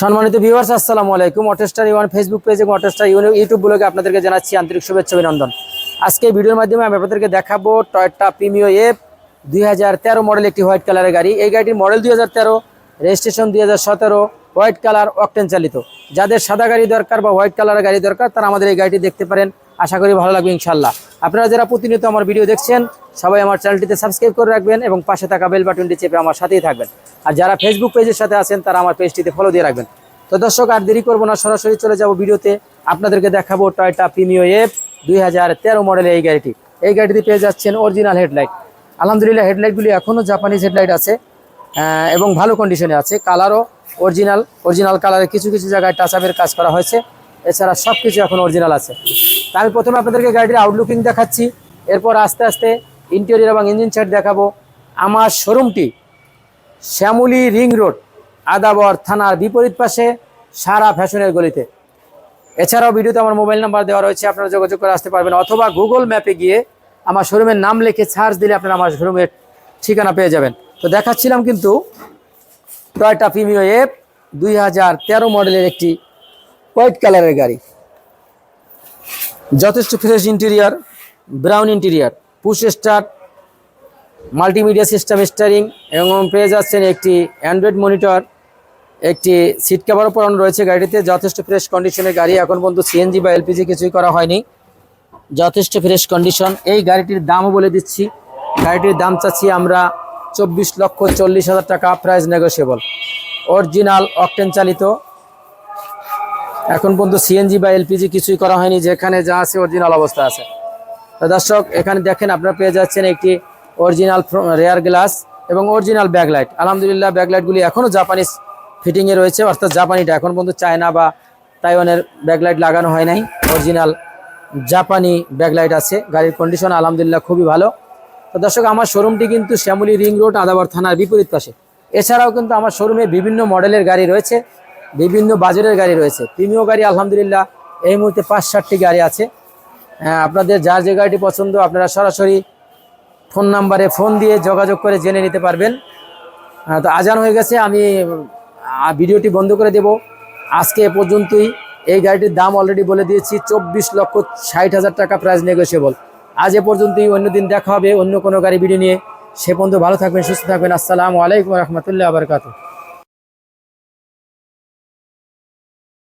সম্মানিত ভিউয়ার্স আসসালামু আলাইকুম। অটোস্টার ইউন ফেসবুক পেজ এবং অটোস্টার ইউন ইউটিউব ব্লগে আপনাদেরকে জানাচ্ছি আন্তরিক শুভেচ্ছা অভিনন্দন। আজকে ভিডিওর মাধ্যমে আমি আপনাদেরকে দেখাবো টয়টা প্রিমিও এফ দুই হাজার তেরো মডেল একটি হোয়াইট কালারের গাড়ি। এই গাড়িটির মডেল দুই হাজার তেরো রেজিস্ট্রেশন দুই হাজার সতেরো হোয়াইট কালার অকটেন চালিত। যাদের সাদা গাড়ি দরকার বা হোয়াইট কালারের গাড়ি দরকার, তারা আমাদের এই গাড়িটি দেখতে পারেন। আশা করি ভালো লাগবে ইনশাল্লাহ আপনারা যারা প্রতিনিয়ত আমার ভিডিও দেখছেন সবাই আমার চ্যানেলটিতে সাবস্ক্রাইব করে রাখবেন এবং পাশে থাকা বেল বাটনটি চেপে আমার সাথেই থাকবেন। আর যারা ফেসবুক পেজের সাথে আছেন, তারা আমার পেজটিতে ফলো দিয়ে রাখবেন। তো দর্শক, আর দেরি করব না, সরাসরি চলে যাব ভিডিওতে। আপনাদেরকে দেখাবো টয়টা প্রিমিও এফ দুই মডেলের এই গাড়িটি। এই গাড়িটি পেয়ে যাচ্ছেন অরিজিনাল হেডলাইট আলহামদুলিল্লাহ হেডলাইটগুলি এখনও জাপানিজ হেডলাইট আছে এবং ভালো কন্ডিশনে আছে। কালারও অরিজিনাল অরিজিনাল কালারে কিছু কিছু জায়গায় টাচ আপের কাজ করা হয়েছে। এছাড়া সব কিছু এখন অরিজিনাল আছে। তা আমি প্রথমে আপনাদেরকে গাড়িটির আউটলুকিং দেখাচ্ছি। এরপর আস্তে আস্তে ইন্টেরিয়র এবং ইঞ্জিন সাইড দেখাবো। আমার শোরুমটি শ্যামলী রিং রোড, আদাবর থানার বিপরীত পাশে সারা ফ্যাশনের গলিতে। এছাড়াও ভিডিওতে আমার মোবাইল নাম্বার দেওয়া রয়েছে, আপনারা যোগাযোগ করে আসতে পারবেন, অথবা গুগল ম্যাপে গিয়ে আমার শোরুমের নাম লিখে সার্চ দিলে আপনারা আমার শোরুমের ঠিকানা পেয়ে যাবেন। তো দেখাচ্ছিলাম কিন্তু টয়টা প্রিমিও এফ দুই হাজার তেরো মডেলের একটি হোয়াইট কালারের গাড়ি। যথেষ্ট fresh interior brown interior push start multimedia system steering এবং পেয়ে যাচ্ছেন একটি অ্যান্ড্রয়েড মনিটর একটি সিট কভারও পরানো রয়েছে গাড়িতে যথেষ্ট ফ্রেশ কন্ডিশনের গাড়ি এখন পর্যন্ত সিএনজি বা এলপিজি কিছুই করা হয়নি। যথেষ্ট ফ্রেশ কন্ডিশন এই গাড়িটির দামও বলে দিচ্ছি। গাড়িটির দাম চাচ্ছি আমরা চব্বিশ লক্ষ চল্লিশ হাজার টাকা প্রাইস নেগোসিয়েবল অরিজিনাল অকটেন চালিত। এখন পর্যন্ত সিএনজি বা এলপিজি কিছুই করা হয়নি, যেখানে যা আছে অরিজিনাল অবস্থা আছে। দর্শক, এখানে দেখেন আপনারা পেয়ে যাচ্ছেন একটি অরিজিনাল রেয়ার গ্লাস এবং অরিজিনাল ব্যাকলাইট আলহামদুলিল্লাহ ব্যাকলাইটগুলি এখনও জাপানিজ ফিটিংয়ে রয়েছে। অর্থাৎ জাপানিটা এখন পর্যন্ত চায়না বা তাইওয়ানের ব্যাকলাইট লাগানো হয় নাই। অরিজিনাল জাপানি ব্যাকলাইট আছে। গাড়ির কন্ডিশন আলহামদুলিল্লাহ খুবই ভালো। তো দর্শক, আমার শোরুমটি কিন্তু শ্যামলী রিং রোড, আদাবার থানার বিপরীত পাশে। এছাড়াও কিন্তু আমার শোরুমে বিভিন্ন মডেলের গাড়ি রয়েছে, বিভিন্ন বাজারের গাড়ি রয়েছে। প্রিমিয় গাড়ি আলহামদুলিল্লাহ এই মুহূর্তে পাঁচ ষাটটি গাড়ি আছে। আপনাদের যার যে গাড়িটি পছন্দ, আপনারা সরাসরি ফোন নাম্বারে ফোন দিয়ে যোগাযোগ করে জেনে নিতে পারবেন। তো আজান হয়ে গেছে, আমি ভিডিওটি বন্ধ করে দেব। আজকে এ পর্যন্তই। এই গাড়িটির দাম অলরেডি বলে দিয়েছি, চব্বিশ লক্ষ ষাট হাজার টাকা প্রাইস নেগোসিয়েবল আজ এ পর্যন্তই, অন্য দিন দেখা হবে, অন্য কোনো গাড়ি ভিডিও নিয়ে। সে পর্যন্ত ভালো থাকবেন, সুস্থ থাকবেন। আসসালামু আলাইকুম রহমতুল্লাহ আবরকাত